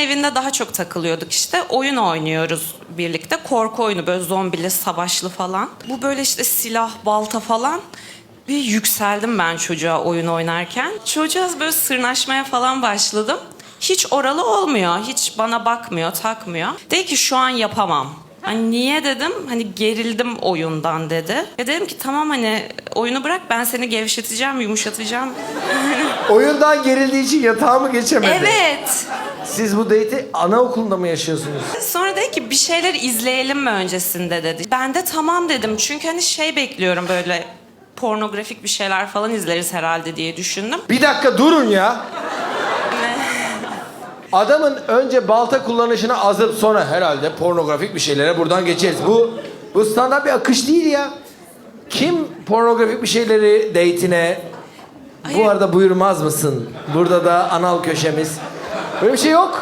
evinde daha çok takılıyorduk işte. Oyun oynuyoruz birlikte. Korku oyunu böyle zombili, savaşlı falan. Bu böyle işte silah, balta falan. Bir yükseldim ben çocuğa oyun oynarken. Çocuğa böyle sırnaşmaya falan başladım. Hiç oralı olmuyor. Hiç bana bakmıyor, takmıyor. Dedi ki şu an yapamam. Hani niye dedim? Hani gerildim oyundan dedi. E dedim ki tamam hani oyunu bırak ben seni gevşeteceğim, yumuşatacağım. Oyundan gerildiği için yatağa mı geçemedi? Evet. Siz bu date'i anaokulunda mı yaşıyorsunuz? Sonra dedi ki bir şeyler izleyelim mi öncesinde dedi. Ben de tamam dedim. Çünkü hani şey bekliyorum böyle pornografik bir şeyler falan izleriz herhalde diye düşündüm. Bir dakika durun ya. Adamın önce balta kullanışını azıp sonra herhalde pornografik bir şeylere buradan geçeriz. Bu bu standart bir akış değil ya. Kim pornografik bir şeyleri date'ine bu Hayır. arada buyurmaz mısın? Burada da anal köşemiz. Böyle bir şey yok.